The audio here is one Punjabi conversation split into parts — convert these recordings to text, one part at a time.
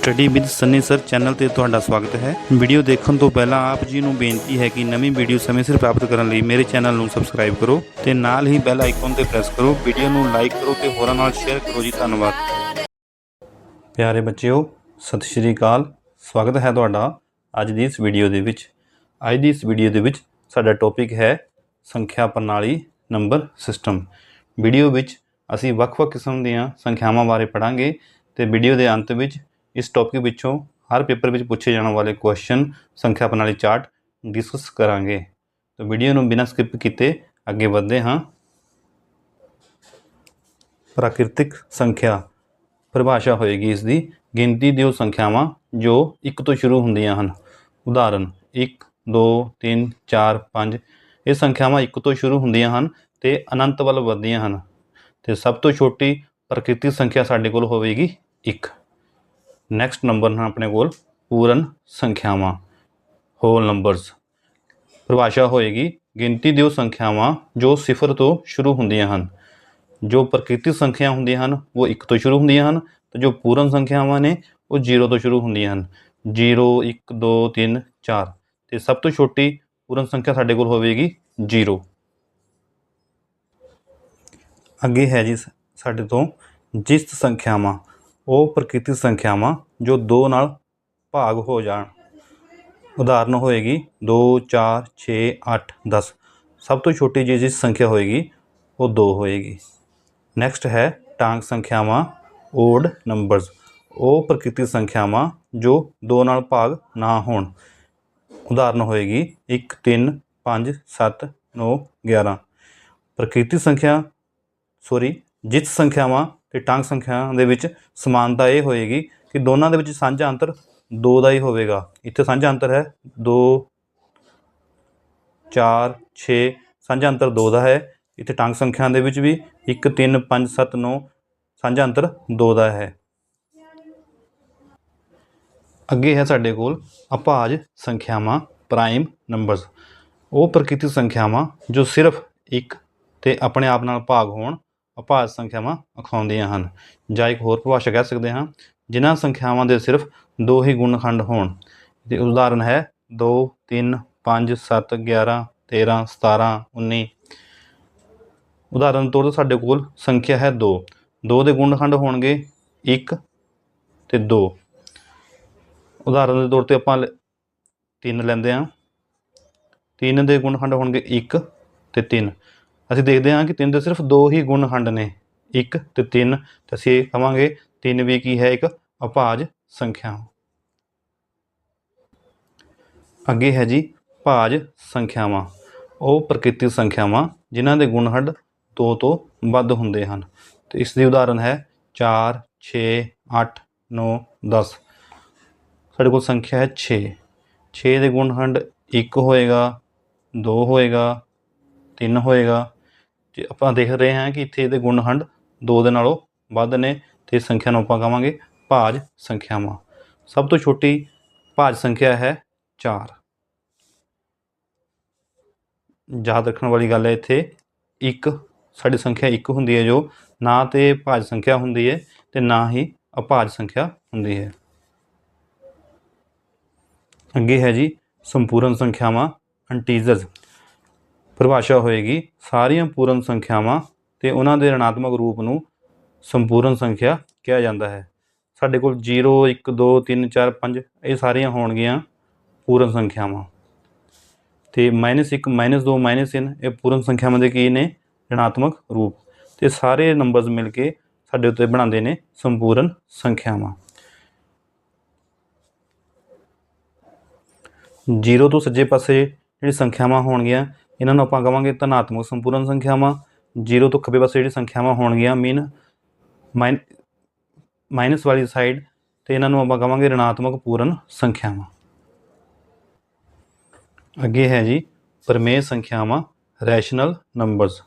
Study with Sunny sir channel ਤੇ ਤੁਹਾਡਾ ਸਵਾਗਤ ਹੈ। ਵੀਡੀਓ ਦੇਖਣ ਤੋਂ ਪਹਿਲਾਂ ਆਪ ਜੀ ਨੂੰ ਬੇਨਤੀ ਹੈ ਕਿ ਨਵੀਂ ਵੀਡੀਓ ਸਮੇਂ ਸਿਰ ਪ੍ਰਾਪਤ ਕਰਨ ਲਈ ਮੇਰੇ ਚੈਨਲ ਨੂੰ ਸਬਸਕ੍ਰਾਈਬ ਕਰੋ ਤੇ ਨਾਲ ਹੀ ਬੈਲ ਆਈਕਨ ਤੇ ਪ੍ਰੈਸ ਕਰੋ। ਵੀਡੀਓ ਨੂੰ ਲਾਈਕ ਕਰੋ ਤੇ ਹੋਰਾਂ ਨਾਲ ਸ਼ੇਅਰ ਕਰੋ ਜੀ। ਧੰਨਵਾਦ। ਪਿਆਰੇ ਬੱਚਿਓ, ਸਤਿ ਸ਼੍ਰੀ ਅਕਾਲ। ਸਵਾਗਤ ਹੈ ਤੁਹਾਡਾ ਅੱਜ ਦੀ ਇਸ ਵੀਡੀਓ ਦੇ ਵਿੱਚ। ਅੱਜ ਦੀ ਇਸ ਵੀਡੀਓ ਦੇ ਵਿੱਚ ਸਾਡਾ ਟੌਪਿਕ ਹੈ ਸੰਖਿਆ ਪ੍ਰਣਾਲੀ ਨੰਬਰ ਸਿਸਟਮ। ਵੀਡੀਓ ਵਿੱਚ ਅਸੀਂ ਵੱਖ-ਵੱਖ ਕਿਸਮ ਦੀਆਂ ਸੰਖਿਆਵਾਂ ਬਾਰੇ ਪੜਾਂਗੇ ਤੇ ਵੀਡੀਓ ਦੇ ਅੰਤ ਵਿੱਚ ਇਸ ਟੌਪਿਕ ਵਿੱਚੋਂ ਹਰ ਪੇਪਰ ਵਿੱਚ ਪੁੱਛੇ ਜਾਣ ਵਾਲੇ ਕੁਐਸਚਨ ਸੰਖਿਆ ਪ੍ਰਣਾਲੀ ਚਾਰਟ ਡਿਸਕਸ ਕਰਾਂਗੇ। ਤਾਂ ਵੀਡੀਓ ਨੂੰ ਬਿਨਾਂ ਸਕਿਪ ਕੀਤੇ ਅੱਗੇ ਵਧਦੇ ਹਾਂ। ਪ੍ਰਾਕਿਰਤਿਕ ਸੰਖਿਆ। ਪਰਿਭਾਸ਼ਾ ਹੋਏਗੀ ਇਸ ਦੀ ਗਿਣਤੀ ਦੀ ਉਹ ਸੰਖਿਆਵਾਂ ਜੋ 1 ਤੋਂ ਸ਼ੁਰੂ ਹੁੰਦੀਆਂ ਹਨ। ਉਦਾਹਰਨ 1 2 3 4 5 ਇਹ ਸੰਖਿਆਵਾਂ 1 ਤੋਂ ਸ਼ੁਰੂ ਹੁੰਦੀਆਂ ਹਨ ਤੇ ਅਨੰਤ ਵੱਲ ਵਧਦੀਆਂ ਹਨ। ਤੇ ਸਭ ਤੋਂ ਛੋਟੀ ਪ੍ਰਕਿਰਤਿਕ ਸੰਖਿਆ ਸਾਡੇ ਕੋਲ ਹੋਵੇਗੀ 1 ਨੈਕਸਟ ਨੰਬਰ ਹਨ ਆਪਣੇ ਕੋਲ ਪੂਰਨ ਸੰਖਿਆਵਾਂ ਹੋਲ ਨੰਬਰਸ ਪਰਿਭਾਸ਼ਾ ਹੋਏਗੀ, ਗਿਣਤੀ ਦੀ ਉਹ ਸੰਖਿਆਵਾਂ ਜੋ ਸਿਫਰ ਤੋਂ ਸ਼ੁਰੂ ਹੁੰਦੀਆਂ ਹਨ। ਜੋ ਪ੍ਰਕਿਰਤਿਕ ਸੰਖਿਆ ਹੁੰਦੀਆਂ ਹਨ, ਉਹ 1 ਤੋਂ ਸ਼ੁਰੂ ਹੁੰਦੀਆਂ ਹਨ ਤੇ ਜੋ ਪੂਰਨ ਸੰਖਿਆਵਾਂ ਨੇ, ਉਹ 0 ਤੋਂ ਸ਼ੁਰੂ ਹੁੰਦੀਆਂ ਹਨ। 0 1 2 3 4 ਤੇ ਸਭ ਤੋਂ ਛੋਟੀ ਪੂਰਨ ਸੰਖਿਆ ਸਾਡੇ ਕੋਲ ਹੋਵੇਗੀ 0 ਅੱਗੇ ਹੈ ਜੀ ਸ- ਸਾਡੇ ਤੋਂ ਜਿਸ ਸੰਖਿਆਵਾਂ। ਉਹ ਪ੍ਰਕਿਰਤੀ ਸੰਖਿਆਵਾਂ ਜੋ 2 ਨਾਲ ਭਾਗ ਹੋ ਜਾਣ। ਉਦਾਹਰਨ ਹੋਏਗੀ 2 4 6 8 10 ਸਭ ਤੋਂ ਛੋਟੀ ਜੀ ਜਿਸ ਸੰਖਿਆ ਹੋਏਗੀ, ਉਹ 2 ਹੋਏਗੀ। ਨੈਕਸਟ ਹੈ ਟਾਂਗ ਸੰਖਿਆਵਾਂ, ਓਡ ਨੰਬਰਸ ਉਹ ਪ੍ਰਕਿਰਤੀ ਸੰਖਿਆਵਾਂ ਜੋ 2 ਨਾਲ ਭਾਗ ਨਾ ਹੋਣ। ਉਦਾਹਰਨ ਹੋਏਗੀ 1 3 5 7 9 11 ਪ੍ਰਕਿਰਤੀ ਸੰਖਿਆ ਸੋਰੀ ਜਿਤ ਸੰਖਿਆਵਾਂ ਤੇ ਟਾਂਗ ਸੰਖਿਆ ਦੇ ਵਿੱਚ ਸਮਾਨਤਾ ਇਹ ਹੋਏਗੀ ਕਿ ਦੋਨਾਂ ਦੇ ਵਿੱਚ ਸਾਂਝਾ ਅੰਤਰ 2 ਦਾ ਹੀ ਹੋਵੇਗਾ। ਇੱਥੇ ਸਾਂਝਾ ਅੰਤਰ ਹੈ 2 4 6 ਸਾਂਝਾ ਅੰਤਰ 2 ਦਾ ਹੈ। ਇੱਥੇ ਟਾਂਗ ਸੰਖਿਆ ਦੇ ਵਿੱਚ ਵੀ 1 3 5 7 9 ਸਾਂਝਾ ਅੰਤਰ 2 ਦਾ ਹੈ। ਅੱਗੇ ਹੈ ਸਾਡੇ ਕੋਲ ਅਪਾਜ ਸੰਖਿਆਵਾਂ, ਪ੍ਰਾਈਮ ਨੰਬਰਸ। ਉਹ ਪ੍ਰਕਿਰਤਿਕ ਸੰਖਿਆਵਾਂ ਜੋ ਸਿਰਫ ਇੱਕ ਤੇ ਆਪਣੇ ਆਪ ਨਾਲ ਭਾਗ ਹੋਣ ਅਪਾਜ ਸੰਖਿਆਵਾਂ ਅਖਾਉਂਦੀਆਂ ਹਨ। ਜਾਂ ਇੱਕ ਹੋਰ ਪਰਿਭਾਸ਼ਾ ਕਹਿ ਸਕਦੇ ਹਾਂ, ਜਿਨ੍ਹਾਂ ਸੰਖਿਆਵਾਂ ਦੇ ਸਿਰਫ ਦੋ ਹੀ ਗੁਣਖੰਡ ਹੋਣ। ਤੇ ਉਦਾਹਰਨ ਹੈ 2 3 5 7 11 13 17 19 ਉਦਾਹਰਨ ਤੌਰ ਤੇ ਸਾਡੇ ਕੋਲ ਸੰਖਿਆ ਹੈ 2 2 ਦੇ ਗੁਣਖੰਡ ਹੋਣਗੇ 1 ਤੇ 2 ਉਦਾਹਰਨ ਦੇ ਤੌਰ ਤੇ ਆਪਾਂ 3 ਲੈਂਦੇ ਹਾਂ। 3 ਦੇ ਗੁਣਖੰਡ ਹੋਣਗੇ 1 ਤੇ 3 ਅਸੀਂ ਦੇਖਦੇ ਹਾਂ ਕਿ ਤਿੰਨ ਦੇ ਸਿਰਫ ਦੋ ਹੀ ਗੁਣਖੰਡ ਨੇ। 1 ਤੇ 3 ਤੇ ਅਸੀਂ ਇਹ ਕਵਾਂਗੇ 3 ਵੀ ਕੀ ਹੈ? ਇੱਕ ਅਭਾਜ ਸੰਖਿਆ। ਅੱਗੇ ਹੈ ਜੀ ਭਾਜ ਸੰਖਿਆਵਾਂ। ਉਹ ਪ੍ਰਕਿਰਤਿਕ ਸੰਖਿਆਵਾਂ ਜਿਨ੍ਹਾਂ ਦੇ ਗੁਣਖੰਡ 2 ਤੋਂ ਵੱਧ ਹੁੰਦੇ ਹਨ। ਤੇ ਇਸ ਦੀ ਉਦਾਹਰਨ ਹੈ 4 6 8 9 10 ਸਾਡੇ ਕੋਲ ਸੰਖਿਆ ਹੈ 6 6 ਦੇ ਗੁਣਖੰਡ 1 ਹੋਏਗਾ 2 ਹੋਏਗਾ 3 ਹੋਏਗਾ ਤੇ ਆਪਾਂ ਦੇਖ ਰਹੇ ਹਾਂ ਕਿ ਇੱਥੇ ਇਹਦੇ ਗੁਣਹੰਡ 2 ਦੇ ਨਾਲੋਂ ਵੱਧ ਨੇ ਤੇ ਸੰਖਿਆ ਨੂੰ ਆਪਾਂ ਕਹਾਂਗੇ ਭਾਜ ਸੰਖਿਆਵਾਂ। ਸਭ ਤੋਂ ਛੋਟੀ ਭਾਜ ਸੰਖਿਆ ਹੈ 4 ਯਾਦ ਰੱਖਣ ਵਾਲੀ ਗੱਲ ਹੈ ਇੱਥੇ 1 ਸਾਡੀ ਸੰਖਿਆ 1 ਹੁੰਦੀ ਹੈ ਜੋ ਨਾ ਤੇ ਭਾਜ ਸੰਖਿਆ ਹੁੰਦੀ ਹੈ ਤੇ ਨਾ ਹੀ ਅਭਾਜ ਸੰਖਿਆ ਹੁੰਦੀ ਹੈ। ਅੱਗੇ ਹੈ ਜੀ ਸੰਪੂਰਨ ਸੰਖਿਆਵਾਂ ਇੰਟੀਜ਼ਰਸ ਪਰਿਭਾਸ਼ਾ ਹੋਏਗੀ। ਸਾਰੀਆਂ ਪੂਰਨ ਸੰਖਿਆਵਾਂ ਤੇ ਉਹਨਾਂ ਦੇ ಋਣਾਤਮਕ ਰੂਪ ਨੂੰ ਸੰਪੂਰਨ ਸੰਖਿਆ ਕਿਹਾ ਜਾਂਦਾ ਹੈ। ਸਾਡੇ ਕੋਲ 0 1 2 3 4 5 ਇਹ ਸਾਰੀਆਂ ਹੋਣਗੀਆਂ ਪੂਰਨ ਸੰਖਿਆਵਾਂ। ਤੇ -1 -2 -3 ਇਹ ਪੂਰਨ ਸੰਖਿਆਵਾਂ ਦੇ ਕੀ ਨੇ? ಋਣਾਤਮਕ ਰੂਪ। ਤੇ ਸਾਰੇ ਨੰਬਰਸ ਮਿਲ ਕੇ ਸਾਡੇ ਉੱਤੇ ਬਣਾਉਂਦੇ ਨੇ ਸੰਪੂਰਨ ਸੰਖਿਆਵਾਂ। 0 ਤੋਂ ਸੱਜੇ ਪਾਸੇ ਜਿਹੜੀ ਸੰਖਿਆਵਾਂ ਹੋਣਗੀਆਂ ਇਹਨਾਂ ਨੂੰ ਆਪਾਂ ਕਵਾਂਗੇ ਧਨਾਤਮਕ ਸੰਪੂਰਨ ਸੰਖਿਆਵਾਂ। 0 ਤੋਂ ਖੱਬੇ ਪਾਸੇ ਜਿਹੜੀ ਸੰਖਿਆਵਾਂ ਹੋਣਗੀਆਂ ਮੀਨ ਮਾਈਨਸ ਵਾਲੀ ਸਾਈਡ ਤੇ ਇਹਨਾਂ ਨੂੰ ਆਪਾਂ ਕਵਾਂਗੇ ಋਣਾਤਮਕ ਪੂਰਨ ਸੰਖਿਆਵਾਂ। ਅੱਗੇ ਹੈ ਜੀ ਪਰਮੇਯ ਸੰਖਿਆਵਾਂ ਰੈਸ਼ਨਲ ਨੰਬਰਸ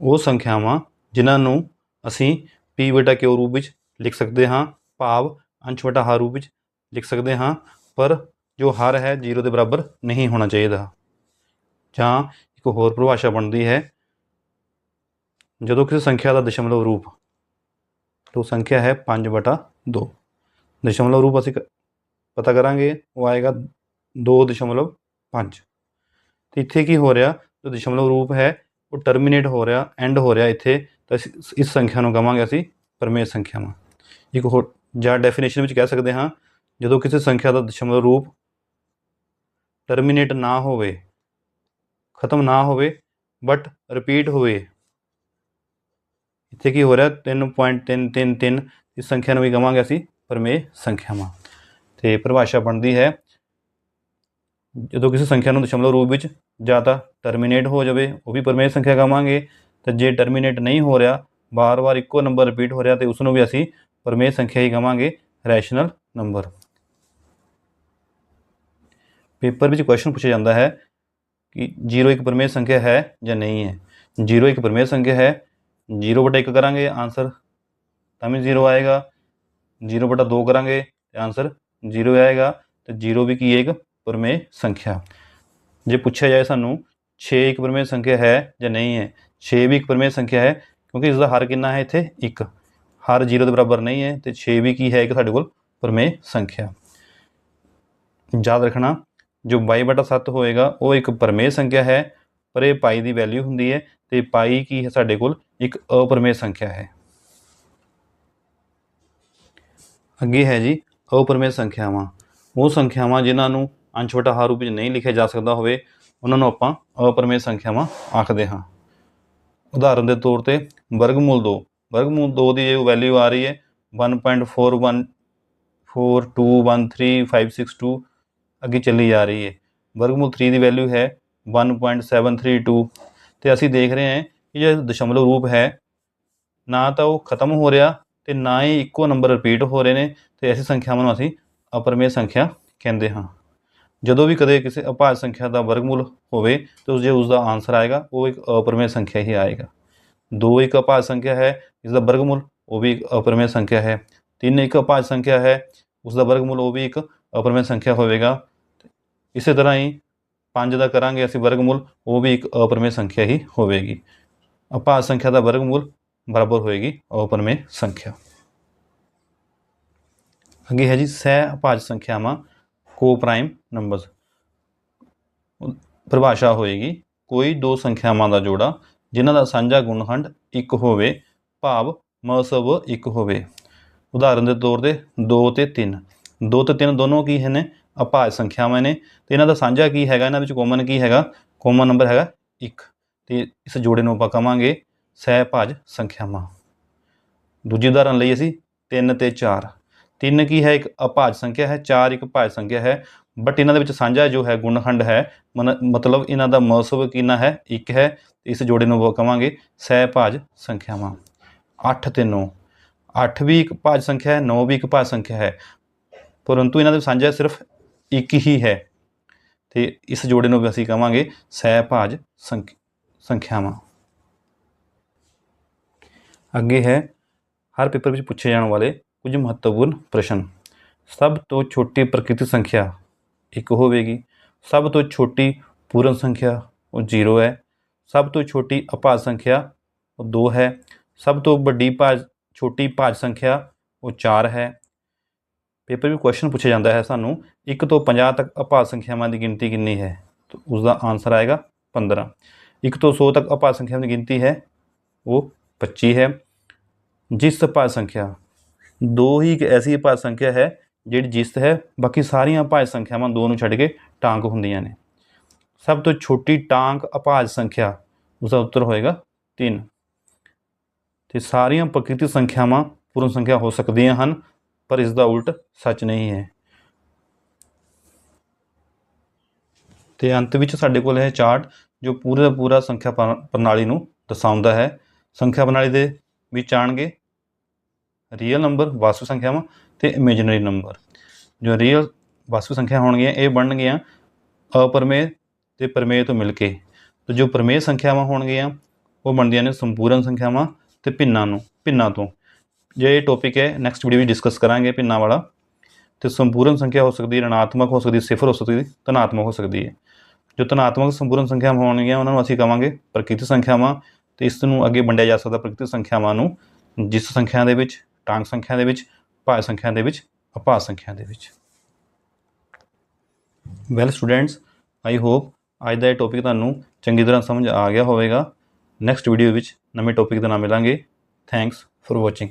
ਉਹ ਸੰਖਿਆਵਾਂ ਜਿਨ੍ਹਾਂ ਨੂੰ ਅਸੀਂ p ਬਟਾ q ਰੂਪ ਵਿੱਚ ਲਿਖ ਸਕਦੇ ਹਾਂ, ਭਾਵ ਅੰਸ਼ ਬਟਾ ਹ ਰੂਪ ਵਿੱਚ ਲਿਖ ਸਕਦੇ ਹਾਂ, ਪਰ ਜੋ ਹਰ ਹੈ 0 ਦੇ ਬਰਾਬਰ ਨਹੀਂ ਹੋਣਾ ਚਾਹੀਦਾ। ਜਾਂ ਇੱਕ ਹੋਰ ਪਰਿਭਾਸ਼ਾ ਬਣਦੀ ਹੈ, ਜਦੋਂ ਕਿਸੇ ਸੰਖਿਆ ਦਾ ਦਸ਼ਮਲਵ ਰੂਪ, ਤੋਂ ਸੰਖਿਆ ਹੈ 5 ਬਟਾ 2 ਦਸ਼ਮਲਵ ਰੂਪ ਅਸੀਂ ਕ- ਪਤਾ ਕਰਾਂਗੇ, ਉਹ ਆਏਗਾ 2.5 ਤੇ ਇੱਥੇ ਕੀ ਹੋ ਰਿਹਾ, ਜੋ ਦਸ਼ਮਲਵ ਰੂਪ ਹੈ, ਉਹ ਟਰਮੀਨੇਟ ਹੋ ਰਿਹਾ ਐਂਡ ਹੋ ਰਿਹਾ ਇੱਥੇ, ਤਾਂ ਅਸੀਂ ਇਸ- ਇਸ ਸੰਖਿਆ ਨੂੰ ਕਵਾਂਗੇ ਅਸੀਂ ਪਰਮੇਯ ਸੰਖਿਆਵਾਂ। ਇੱਕ ਹੋਰ, ਜਾਂ ਡੈਫੀਨੇਸ਼ਨ ਵਿੱਚ ਕਹਿ ਸਕਦੇ ਹਾਂ, ਜਦੋਂ ਕਿਸੇ ਸੰਖਿਆ ਦਾ ਦਸ਼ਮਲਵ ਰੂਪ ਟਰਮੀਨੇਟ ਨਾ ਹੋਵੇ ਖਤਮ ਨਾ ਹੋਵੇ ਬਟ ਰਿਪੀਟ ਹੋਵੇ। ਇੱਥੇ ਕੀ ਹੋ ਰਿਹਾ? 3.333 ਇਸ ਸੰਖਿਆ ਨੂੰ ਵੀ ਕਵਾਂਗੇ ਅਸੀਂ ਪਰਮੇ ਸੰਖਿਆਵਾਂ। ਤੇ ਪਰਿਭਾਸ਼ਾ ਬਣਦੀ ਹੈ, ਜਦੋਂ ਕਿਸੇ ਸੰਖਿਆ ਨੂੰ ਦਸ਼ਮਲਵ ਰੂਪ ਵਿੱਚ ਜਾਂ ਤਾਂ ਟਰਮੀਨੇਟ ਹੋ ਜਾਵੇ, ਉਹ ਵੀ ਪਰਮੇਯ ਸੰਖਿਆ ਕਵਾਂਗੇ। ਤੇ ਜੇ ਟਰਮੀਨੇਟ ਨਹੀਂ ਹੋ ਰਿਹਾ ਬਾਰ-ਬਾਰ ਇੱਕੋ ਨੰਬਰ ਰਿਪੀਟ ਹੋ ਰਿਹਾ, ਤੇ ਉਸ ਨੂੰ ਵੀ ਅਸੀਂ ਪਰਮੇਯ ਸੰਖਿਆ ਹੀ ਕਵਾਂਗੇ ਰੈਸ਼ਨਲ ਨੰਬਰ ਪੇਪਰ ਵਿੱਚ ਕੁਐਸਚਨ ਪੁੱਛਿਆ ਜਾਂਦਾ ਹੈ ਕਿ 0 ਇੱਕ ਪਰਮੇਯ ਸੰਖਿਆ ਹੈ ਜਾਂ ਨਹੀਂ ਹੈ? 0 ਇੱਕ ਪਰਮੇਯ ਸੰਖਿਆ ਹੈ 0 ਬਟਾ 1 ਕਰਾਂਗੇ ਆਨਸਰ ਤਾਂ ਵੀ 0 ਆਏਗਾ। 0 ਬਟਾ 2 ਕਰਾਂਗੇ, ਤੇ ਆਨਸਰ 0 ਆਏਗਾ, ਤੇ 0 ਵੀ ਕੀ ਹੈ ਇੱਕ? ਪਰਮੇਯ ਸੰਖਿਆ। ਜੇ ਪੁੱਛਿਆ ਜਾਏ ਸਾਨੂੰ 6 ਇੱਕ ਪਰਮੇਯ ਸੰਖਿਆ ਹੈ ਜਾਂ ਨਹੀਂ ਹੈ? 6 ਵੀ ਇੱਕ ਪਰਮੇਯ ਸੰਖਿਆ ਹੈ, ਕਿਉਂਕਿ ਇਸ ਦਾ ਹਰ ਕਿੰਨਾ ਹੈ ਇੱਥੇ? 1 ਹਰ 0 ਦੇ ਬਰਾਬਰ ਨਹੀਂ ਹੈ, ਤੇ 6 ਵੀ ਕੀ ਹੈ ਇੱਕ ਸਾਡੇ ਕੋਲ? ਪਰਮੇਯ ਸੰਖਿਆ। ਯਾਦ ਰੱਖਣਾ ਜੋ 22 ਬਟਾ 7 ਹੋਏਗਾ, ਉਹ ਇੱਕ ਪਰਮੇਯ ਸੰਖਿਆ ਹੈ, ਪਰ ਇਹ ਪਾਈ ਦੀ ਵੈਲਿਊ ਹੁੰਦੀ ਹੈ ਤੇ ਪਾਈ ਕੀ ਹੈ ਸਾਡੇ ਕੋਲ? ਇੱਕ ਅਪਰਮੇਯ ਸੰਖਿਆ ਹੈ। ਅੱਗੇ ਹੈ ਜੀ, ਅਪਰਮੇਯ ਸੰਖਿਆਵਾਂ। ਉਹ ਸੰਖਿਆਵਾਂ ਜਿਨ੍ਹਾਂ ਨੂੰ ਅੰਸ਼ ਵਟਾ ਹਰ ਰੂਪ ਵਿੱਚ ਨਹੀਂ ਲਿਖਿਆ ਜਾ ਸਕਦਾ ਹੋਵੇ, ਉਹਨਾਂ ਨੂੰ ਆਪਾਂ ਅਪਰਮੇਯ ਸੰਖਿਆਵਾਂ ਆਖਦੇ ਹਾਂ। ਉਦਾਹਰਨ ਦੇ ਤੌਰ ਤੇ ਵਰਗਮੂਲ 2 ਵਰਗਮੂਲ 2 ਦੀ ਜੋ ਵੈਲਿਊ ਆ ਰਹੀ ਹੈ 1.414213562 ਅੱਗੇ ਚੱਲੀ ਜਾ ਰਹੀ ਹੈ। ਵਰਗਮੂਲ 3 ਦੀ ਵੈਲਿਊ ਹੈ 1.732 ਤੇ ਅਸੀਂ ਦੇਖ ਰਹੇ ਹਾਂ ਕਿ ਜੇ ਦਸ਼ਮਲਵ ਰੂਪ ਹੈ, ਨਾ ਤਾਂ ਉਹ ਖਤਮ ਹੋ ਰਿਹਾ ਤੇ ਨਾ ਹੀ ਇੱਕੋ ਨੰਬਰ ਰਿਪੀਟ ਹੋ ਰਹੇ ਨੇ ਤੇ ਐਸੀ ਸੰਖਿਆਵਾਂ ਨੂੰ ਅਸੀਂ ਅਪਰਮੇਯ ਸੰਖਿਆ ਕਹਿੰਦੇ ਹਾਂ। ਜਦੋਂ ਵੀ ਕਦੇ ਕਿਸੇ ਅਭਾਜ ਸੰਖਿਆ ਦਾ ਵਰਗਮੂਲ ਹੋਵੇ ਤੇ ਉਸ ਜੇ ਉਸ ਦਾ ਆਨਸਰ ਆਏਗਾ, ਉਹ ਇੱਕ ਅਪਰਮੇਯ ਸੰਖਿਆ ਹੀ ਆਏਗਾ। 2 ਇੱਕ ਅਭਾਜ ਸੰਖਿਆ ਹੈ ਇਸ ਦਾ ਵਰਗਮੂਲ, ਉਹ ਵੀ ਇੱਕ ਅਪਰਮੇਯ ਸੰਖਿਆ ਹੈ। 3 ਇੱਕ ਅਭਾਜ ਸੰਖਿਆ ਹੈ ਉਸ ਦਾ ਵਰਗਮੂਲ, ਉਹ ਵੀ ਇੱਕ ਅਪਰਮੇਯ ਸੰਖਿਆ ਹੋਵੇਗਾ। ਇਸੇ ਤਰ੍ਹਾਂ ਹੀ 5 ਦਾ ਕਰਾਂਗੇ ਅਸੀਂ ਵਰਗਮੂਲ, ਉਹ ਵੀ ਇੱਕ ਅਪਰਮੇ ਸੰਖਿਆ ਹੀ ਹੋਵੇਗੀ। ਅਭਾਜ ਸੰਖਿਆ ਦਾ ਵਰਗਮੂਲ ਬਰਾਬਰ ਹੋਏਗੀ ਅਪਰਮੇ ਸੰਖਿਆ। ਅੱਗੇ ਹੈ ਜੀ ਸਹਿ ਅਪਾਜ ਸੰਖਿਆਵਾਂ, ਕੋ ਪ੍ਰਾਈਮ ਨੰਬਰਸ। ਪਰਿਭਾਸ਼ਾ ਹੋਏਗੀ, ਕੋਈ ਦੋ ਸੰਖਿਆਵਾਂ ਦਾ ਜੋੜਾ, ਜਿਨ੍ਹਾਂ ਦਾ ਸਾਂਝਾ ਗੁਣਖੰਡ ਇੱਕ ਹੋਵੇ, ਭਾਵ ਮਹੱਸਵ ਇੱਕ ਹੋਵੇ। ਉਦਾਹਰਨ ਦੇ ਤੌਰ ਤੇ 2 ਤੇ 3 2 ਤੇ 3 ਦੋਨੋਂ ਕੀ ਹਨ ਅਭਾਜ ਸੰਖਿਆਵਾਂ ਨੇ, ਤੇ ਇਹਨਾਂ ਦਾ ਸਾਂਝਾ ਕੀ ਹੈਗਾ, ਇਹਨਾਂ ਵਿੱਚ ਕਾਮਨ ਕੀ ਹੈਗਾ? ਕਾਮਨ ਨੰਬਰ ਹੈਗਾ 1 ਤੇ ਇਸ ਜੋੜੇ ਨੂੰ ਆਪਾਂ ਕਵਾਂਗੇ ਸਹਿਭਾਜ ਸੰਖਿਆਵਾਂ। ਦੂਜੀ ਉਦਾਹਰਨ ਲਈ ਅਸੀਂ 3 ਤੇ 4 3 ਕੀ ਹੈ? ਇੱਕ ਅਪਾਜ ਸੰਖਿਆ ਹੈ 4 ਇੱਕ ਭਾਜ ਸੰਖਿਆ ਹੈ। ਬਟ ਇਹਨਾਂ ਦੇ ਵਿੱਚ ਸਾਂਝਾ ਜੋ ਹੈ, ਗੁਣਖੰਡ ਹੈ, ਮਨ- ਮਤਲਬ ਇਹਨਾਂ ਦਾ ਮਹੱਸਵ ਕਿੰਨਾ ਹੈ? 1 ਹੈ। ਇਸ ਜੋੜੇ ਨੂੰ ਆਪਾਂ ਕਵਾਂਗੇ ਸਹਿਭਾਜ ਸੰਖਿਆਵਾਂ। 8 ਤੇ 9 8 ਵੀ ਇੱਕ ਭਾਜ ਸੰਖਿਆ ਹੈ 9 ਵੀ ਇੱਕ ਭਾਜ ਸੰਖਿਆ ਹੈ। ਪਰੰਤੂ ਇਹਨਾਂ ਦੇ ਸਾਂਝਾ ਸਿਰਫ ਇੱਕ ਹੀ ਹੈ। ਤੇ ਇਸ ਜੋੜੇ ਨੂੰ ਵੀ ਅਸੀਂ ਕਵਾਂਗੇ ਸਹਿਭਾਜ ਸੰਖ- ਸੰਖਿਆਵਾਂ। ਅੱਗੇ ਹੈ, ਹਰ ਪੇਪਰ ਵਿੱਚ ਪੁੱਛੇ ਜਾਣ ਵਾਲੇ ਕੁਝ ਮਹੱਤਵਪੂਰਨ ਪ੍ਰਸ਼ਨ। ਸਭ ਤੋਂ ਛੋਟੀ ਪ੍ਰਕਿਰਤੀ ਸੰਖਿਆ ਇੱਕ ਹੋਵੇਗੀ। ਸਭ ਤੋਂ ਛੋਟੀ ਪੂਰਨ ਸੰਖਿਆ ਉਹ 0 ਹੈ। ਸਭ ਤੋਂ ਛੋਟੀ ਅਭਾਜ ਸੰਖਿਆ ਉਹ 2 ਹੈ। ਸਭ ਤੋਂ ਵੱਡੀ ਭਾਜ, ਛੋਟੀ ਭਾਜ ਸੰਖਿਆ ਉਹ 4 ਹੈ। ਪੇਪਰ ਵਿੱਚ ਕੁਐਸਚਨ ਪੁੱਛਿਆ ਜਾਂਦਾ ਹੈ ਸਾਨੂੰ 1 ਤੋਂ 50 ਤੱਕ ਅਭਾਜ ਸੰਖਿਆਵਾਂ ਦੀ ਗਿਣਤੀ ਕਿੰਨੀ ਹੈ? ਤਾਂ ਉਸ ਦਾ ਆਨਸਰ ਆਏਗਾ 15 1 ਤੋਂ 100 ਤੱਕ ਅਭਾਜ ਸੰਖਿਆਵਾਂ ਦੀ ਗਿਣਤੀ ਹੈ, ਉਹ 25 ਹੈ। ਜਿਸ ਭਾਜ ਸੰਖਿਆ, ਦੋ ਹੀ ਇੱਕ ਐਸੀ ਭਾਜ ਸੰਖਿਆ ਹੈ ਜਿਹੜੀ ਜਿਸਤ ਹੈ, ਬਾਕੀ ਸਾਰੀਆਂ ਭਾਜ ਸੰਖਿਆਵਾਂ ਦੋ ਨੂੰ ਛੱਡ ਕੇ ਟਾਂਕ ਹੁੰਦੀਆਂ ਨੇ। ਸਭ ਤੋਂ ਛੋਟੀ ਟਾਂਕ ਅਭਾਜ ਸੰਖਿਆ ਉਸ ਦਾ ਉੱਤਰ ਹੋਏਗਾ 3 ਤੇ ਸਾਰੀਆਂ ਪ੍ਰਕਿਰਤੀ ਸੰਖਿਆਵਾਂ ਪੂਰਨ ਸੰਖਿਆ ਹੋ ਸਕਦੀਆਂ ਹਨ, ਪਰ ਇਸ ਦਾ ਉਲਟ ਸੱਚ ਨਹੀਂ ਹੈ। ਤੇ ਅੰਤ ਵਿੱਚ ਸਾਡੇ ਕੋਲ ਇਹ ਚਾਰਟ ਜੋ ਪੂਰੇ ਦਾ ਪੂਰਾ ਸੰਖਿਆ ਪ੍ਰ- ਪ੍ਰਣਾਲੀ ਨੂੰ ਦਰਸਾਉਂਦਾ ਹੈ। ਸੰਖਿਆ ਪ੍ਰਣਾਲੀ ਦੇ ਵਿੱਚ ਆਣਗੇ ਰੀਅਲ ਨੰਬਰ ਵਾਸਤਵਿਕ ਸੰਖਿਆਵਾਂ ਤੇ ਇਮੇਜਿਨਰੀ ਨੰਬਰ ਜੋ ਰੀਅਲ ਵਾਸਤਵਿਕ ਸੰਖਿਆ ਹੋਣਗੀਆਂ, ਇਹ ਬਣਨਗੀਆਂ ਅਪਰਮੇਯ ਤੇ ਪਰਮੇਯ ਤੋਂ ਮਿਲ ਕੇ। ਤੇ ਜੋ ਪਰਮੇਯ ਸੰਖਿਆਵਾਂ ਹੋਣਗੀਆਂ, ਉਹ ਬਣਦੀਆਂ ਨੇ ਸੰਪੂਰਨ ਸੰਖਿਆਵਾਂ ਤੇ ਭਿੰਨਾਂ ਨੂੰ, ਭਿੰਨਾਂ ਤੋਂ। ਜੇ ਇਹ ਟੌਪਿਕ ਹੈ ਨੈਕਸਟ ਵੀਡੀਓ ਵਿੱਚ ਡਿਸਕਸ ਕਰਾਂਗੇ ਭਿੰਨਾਂ ਵਾਲਾ। ਤੇ ਸੰਪੂਰਨ ਸੰਖਿਆ ਹੋ ਸਕਦੀ ਹੈ, ਰਣਾਤਮਕ ਹੋ ਸਕਦੀ ਹੈ, ਸਿਫਰ ਹੋ ਸਕਦੀ ਹੈ, ਧਨਾਤਮਕ ਹੋ ਸਕਦੀ ਹੈ। ਜੋ ਧਨਾਤਮਕ ਸੰਪੂਰਨ ਸੰਖਿਆਵਾਂ ਹੋਣਗੀਆਂ, ਉਹਨਾਂ ਨੂੰ ਅਸੀਂ ਕਵਾਂਗੇ ਪ੍ਰਕਿਰਤੀ ਸੰਖਿਆਵਾਂ ਤੇ ਇਸ ਨੂੰ ਅੱਗੇ ਵੰਡਿਆ ਜਾ ਸਕਦਾ ਪ੍ਰਕਿਰਤੀ ਸੰਖਿਆਵਾਂ ਨੂੰ ਜਿਸ ਸੰਖਿਆ ਦੇ ਵਿੱਚ, ਟਾਂਗ ਸੰਖਿਆ ਦੇ ਵਿੱਚ ਭਾਜ ਸੰਖਿਆ ਦੇ ਵਿੱਚ ਅਪਾ ਸੰਖਿਆ ਦੇ ਵਿੱਚ। ਵੈਲ ਸਟੂਡੈਂਟਸ ਆਈ ਹੋਪ ਅੱਜ ਦਾ ਇਹ ਟੌਪਿਕ ਤੁਹਾਨੂੰ ਚੰਗੀ ਤਰ੍ਹਾਂ ਸਮਝ ਆ ਗਿਆ ਹੋਵੇਗਾ। ਨੈਕਸਟ ਵੀਡੀਓ ਵਿੱਚ ਨਵੇਂ ਟੌਪਿਕ ਦੇ ਨਾਲ ਮਿਲਾਂਗੇ। Thanks for watching